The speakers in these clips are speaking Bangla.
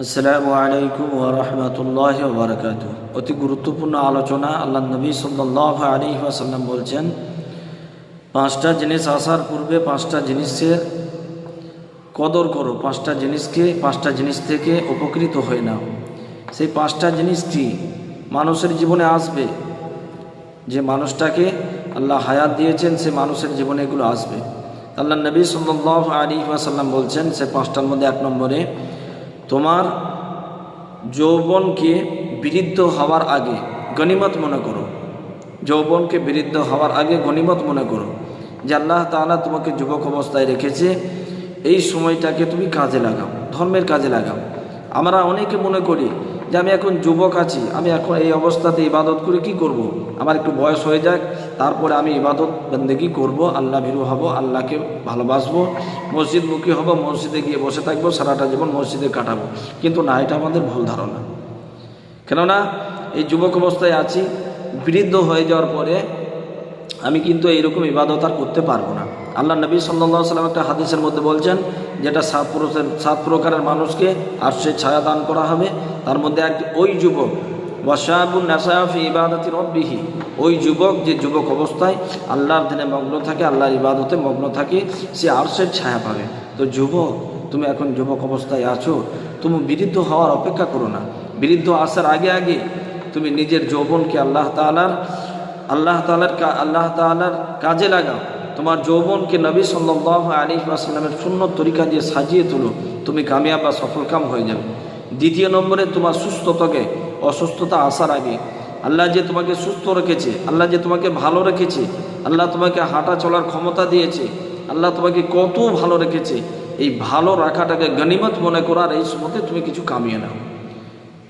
আসসালামু আলাইকুম ওরহমতুল্লাহ বারকাত অতি গুরুত্বপূর্ণ আলোচনা আল্লাহ নবী সাল্লাহ আলী আসাল্লাম বলছেন, পাঁচটা জিনিস আসার পূর্বে পাঁচটা জিনিসের কদর করো, পাঁচটা জিনিসকে, পাঁচটা জিনিস থেকে উপকৃত হয়ে না সেই পাঁচটা জিনিস কি মানুষের জীবনে আসবে। যে মানুষটাকে আল্লাহ হায়াত দিয়েছেন, সে মানুষের জীবনে এগুলো আসবে। আল্লাহ নবী সাল্লাহ আলী আসাল্লাম বলছেন, সে পাঁচটার মধ্যে এক নম্বরে তোমার যৌবনকে বিরুদ্ধ হওয়ার আগে গণিমত মনে করো। যৌবনকে বিরুদ্ধ হওয়ার আগে গণিমত মনে করো যে আল্লাহ তালা তোমাকে যুবক অবস্থায় রেখেছে, এই সময়টাকে তুমি কাজে লাগাও, ধর্মের কাজে লাগাও। আমরা অনেকে মনে করি যে আমি এখন যুবক আছি, আমি এখন এই অবস্থাতে ইবাদত করে কি করব। আমার একটু বয়স হয়ে যাক, তারপরে আমি ইবাদত বন্দেগি করব, আল্লাহ ভীরু হব, আল্লাহকে ভালোবাসবো, মসজিদমুখী হব, মসজিদে গিয়ে বসে থাকব, সারাটা জীবন মসজিদে কাটাবো। কিন্তু না, এটা আমাদের ভুল ধারণা। কেননা, এই যুবক অবস্থায় আছি, বৃদ্ধ হয়ে যাওয়ার পরে আমি কিন্তু এইরকম ইবাদত আর করতে পারব না। আল্লাহ নবী সাল্লা সাল্লাম একটা হাদিসের মধ্যে বলছেন, যেটা সাত সাত প্রকারের মানুষকে আর সে ছায়া দান করা হবে তার মধ্যে এক ওই যুবক ওয়াসাবুল নাসাফি ইবাদতি রব্বিহি। ওই যুবক যে যুবক অবস্থায় আল্লাহর দিনে মগ্ন থাকে, আল্লাহর ইবাদতে মগ্ন থাকে, সে আরশের ছায়া পাবে। তো যুবক, তুমি এখন যুবক অবস্থায় আছো, তুমি বিরুদ্ধ হওয়ার অপেক্ষা করো না। বিরুদ্ধ আসার আগে আগে তুমি নিজের যৌবনকে আল্লাহ তালার আল্লাহ তালার আল্লাহ তালার কাজে লাগাও। তোমার যৌবনকে নবী সাল্লাহ আলী আসলামের শূন্য তরিকা দিয়ে সাজিয়ে তুলো। তুমি কামিয়াব বা সফলকাম হয়ে যাবে। দ্বিতীয় নম্বরে তোমার সুস্থতাকে, অসুস্থতা আসার আগে। আল্লাহ যে তোমাকে সুস্থ রেখেছে, আল্লাহ যে তোমাকে ভালো রেখেছে, আল্লাহ তোমাকে হাঁটা চলার ক্ষমতা দিয়েছে, আল্লাহ তোমাকে কত ভালো রেখেছে, এই ভালো রাখাটাকে গণিমত মনে করার এই সময় তুমি কিছু কামিয়ে নাও।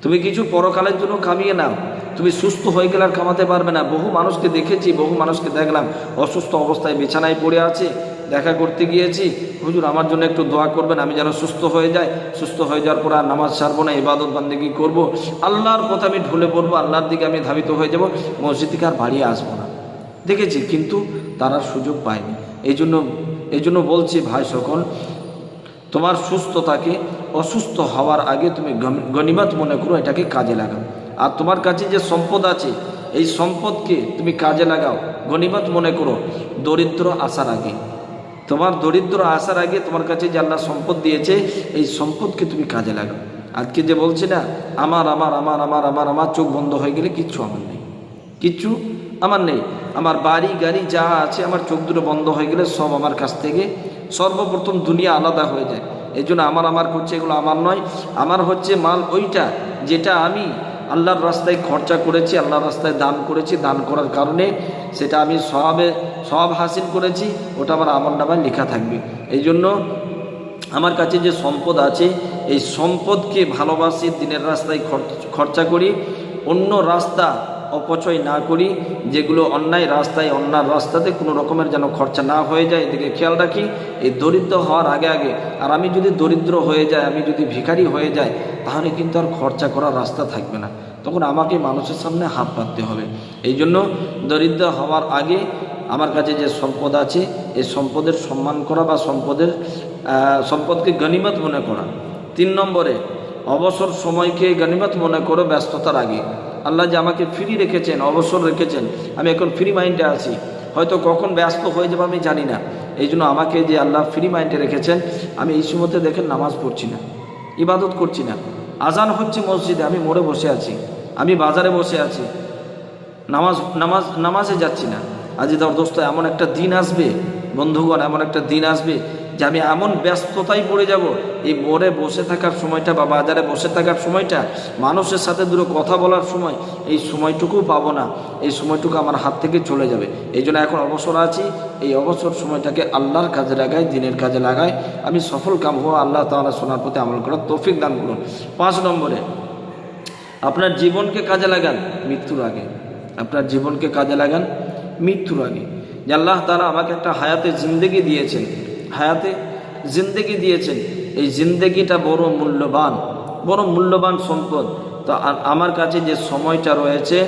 তুমি কিছু পরকালের জন্য কামিয়ে নাও। তুমি সুস্থ হয়ে গেলে আর কামাতে পারবে না। বহু মানুষকে দেখেছি, বহু মানুষকে দেখলাম। অসুস্থ অবস্থায় বিছানায় পড়ে আছে, দেখা করতে গিয়েছি। হুজুর, আমার জন্য একটু দোয়া করবেন, আমি যেন সুস্থ হয়ে যাই। সুস্থ হয়ে যাওয়ার পর আর নামাজ ছাড়বো না, ইবাদত বান্দিগি করব? আল্লাহর কথা আমি ঢুলে পড়ব, আল্লাহর দিকে আমি ধাবিত হয়ে যাব, মসজিদ থেকে আর বাড়িয়ে আসব না। দেখেছি, কিন্তু তারা সুযোগ পায়নি এই জন্য এই জন্য বলছি ভাই সকল তোমার সুস্থতাকে অসুস্থ হওয়ার আগে তুমি গণিমত মনে করো, এটাকে কাজে লাগাও। আর তোমার কাছে যে সম্পদ আছে, এই সম্পদকে তুমি কাজে লাগাও। গণিমত মনে করো, দরিদ্র আসার আগে। তোমার দরিদ্র আসার আগে তোমার কাছে যে আল্লাহ সম্পদ দিয়েছে, এই সম্পদকে তুমি কাজে লাগাও। আজকে যে বলছি না, আমার আমার আমার আমার আমার আমার চোখ বন্ধ হয়ে গেলে কিচ্ছু আমার নেই। কিচ্ছু আমার নেই। আমার বাড়ি, গাড়ি যা আছে, আমার চোখ দুটো বন্ধ হয়ে গেলে সব আমার কাছ থেকে সর্বপ্রথম দুনিয়া আলাদা হয়ে যায়। এই জন্য আমার আমার করছে, এগুলো আমার নয়। আমার হচ্ছে মাল ওইটা যেটা আমি আল্লাহর রাস্তায় খরচা করেছি, আল্লাহর রাস্তায় দান করেছি, দান করার কারণে সেটা আমি সবে সব হাসিল করেছি, ওটা আমার আমার নামায় লেখা থাকবে। এই জন্য আমার কাছে যে সম্পদ আছে, এই সম্পদকে ভালোবাসি, দিনের রাস্তায় খরচা করি। অন্য রাস্তা অপচয় না করি, যেগুলো অন্যায় রাস্তায়, অন্যার রাস্তাতে কোনো রকমের যেন খরচা না হয়ে যায়, এদিকে খেয়াল রাখি, এই দরিদ্র হওয়ার আগে আগে, আর আমি যদি দরিদ্র হয়ে যায় আমি যদি ভিখারি হয়ে যায় তাহলে কিন্তু আর খরচা করার রাস্তা থাকবে না। তখন আমাকে মানুষের সামনে হাত পাততে হবে। এই জন্য দরিদ্র হওয়ার আগে আমার কাছে যে সম্পদ আছে, এই সম্পদের সম্মান করা বা সম্পদের সম্পদকে গণিমত মনে করা। তিন নম্বরে, অবসর সময়কে গণিমত মনে করো ব্যস্ততার আগে। আল্লাহ যে আমাকে ফ্রি রেখেছেন, অবসর রেখেছেন, আমি এখন ফ্রি মাইন্ডে আছি। হয়তো কখন ব্যস্ত হয়ে যাব আমি জানি না। এই জন্য আমাকে যে আল্লাহ ফ্রি মাইন্ডে রেখেছেন, আমি এই সময়তে দেখেন নামাজ পড়ছি না, ইবাদত করছি না। আজান হচ্ছে মসজিদে, আমি মোড়ে বসে আছি, আমি বাজারে বসে আছি। নামাজ নামাজ, নামাজে যাচ্ছি না। আজ দোস্ত এমন একটা দিন আসবে, বন্ধুগণ, এমন একটা দিন আসবে যে আমি এমন ব্যস্ততায় পড়ে যাব, এই মোড়ে বসে থাকার সময়টা বা বাজারে বসে থাকার সময়টা, মানুষের সাথে দুটো কথা বলার সময়, এই সময়টুকু পাবো না। এই সময়টুকু আমার হাত থেকে চলে যাবে। এই জন্য এখন অবসর আছি। এই অবসর সময়টাকে আল্লাহর কাজে লাগাই, দিনের কাজে লাগাই। আমি সফল কাম হওয়া আল্লাহ তালা শোনার প্রতি আমল করার তৌফিক দান করুন। পাঁচ নম্বরে, আপনার জীবনকে কাজে লাগান মৃত্যুর আগে। আপনার জীবনকে কাজে লাগান মৃত্যুর আগে। যে আল্লাহ তারা আমাকে একটা হায়াতে জিন্দেগি দিয়েছেন। হায়াতে জিন্দেগি দিয়েছেন। এই জিন্দেগিটা বড় মূল্যবান বড় মূল্যবান সম্পদ। তো আমার কাছে যে সময়টা রয়েছে,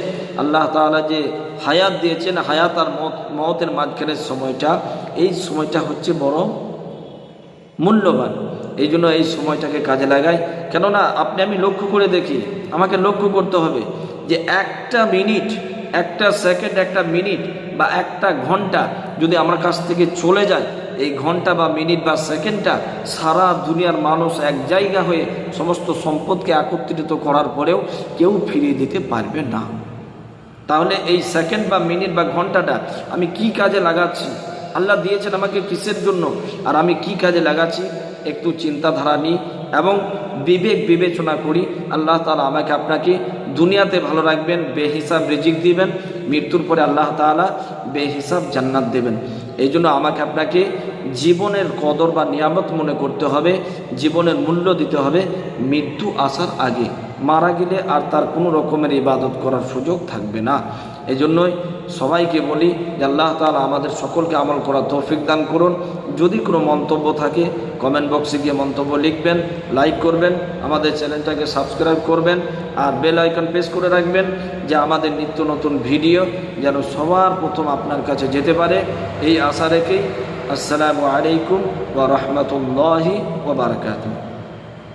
আল্লাহ তালা যে হায়াত দিয়েছেন, হায়াত আর মত, মতের মাঝখানের সময়টা, এই সময়টা হচ্ছে বড় মূল্যবান। এই জন্য এই সময়টাকে কাজে লাগাই। কেননা আপনি, আমি লক্ষ্য করে দেখি, আমাকে লক্ষ্য করতে হবে যে একটা মিনিট, একটা সেকেন্ড, একটা মিনিট বা একটা ঘণ্টা যদি আমার কাছ থেকে চলে যায় এই ঘণ্টা বা মিনিট বা সেকেন্ডটা সারা দুনিয়ার মানুষ এক জায়গা হয়ে সমস্ত সম্পদকে একত্রিত করার পরেও কেউ ফিরিয়ে দিতে পারবে না। তাহলে এই সেকেন্ড বা মিনিট বা ঘন্টাটা আমি কি কাজে লাগাচ্ছি? আল্লাহ দিয়েছেন আমাকে কিসের জন্য? আর আমি কি কাজে লাগাচ্ছি? একটু চিন্তাধারা নিই এবং বিবেক বিবেচনা করি। আল্লাহ তালা আমাকে আপনাকে দুনিয়াতে ভালো রাখবেন, বেহিসাব রিজিক দিবেন, মৃত্যুর পরে আল্লাহ তালা বেহিসাব জান্নাত দেবেন। এই জন্য আমাকে আপনাকে জীবনের কদর বা নিয়ামত মনে করতে হবে, জীবনের মূল্য দিতে হবে মৃত্যু আসার আগে। মারা গেলে আর তার কোনো রকমের ইবাদত করার সুযোগ থাকবে না। এই জন্যই সবাইকে বলি যে আল্লাহ তালা আমাদের সকলকে আমল করার তৌফিক দান করুন। যদি কোনো মন্তব্য থাকে কমেন্ট বক্সে গিয়ে মন্তব্য লিখবেন লাইক করবেন, আমাদের চ্যানেলটাকে সাবস্ক্রাইব করবেন, আর বেল আইকন প্রেস করে রাখবেন যে আমাদের নিত্য নতুন ভিডিও যেন সবার প্রথম আপনার কাছে যেতে পারে। এই আশা রেখেই আসসালামু আলাইকুম ওয়া রাহমাতুল্লাহি ওয়া বারাকাতুহু।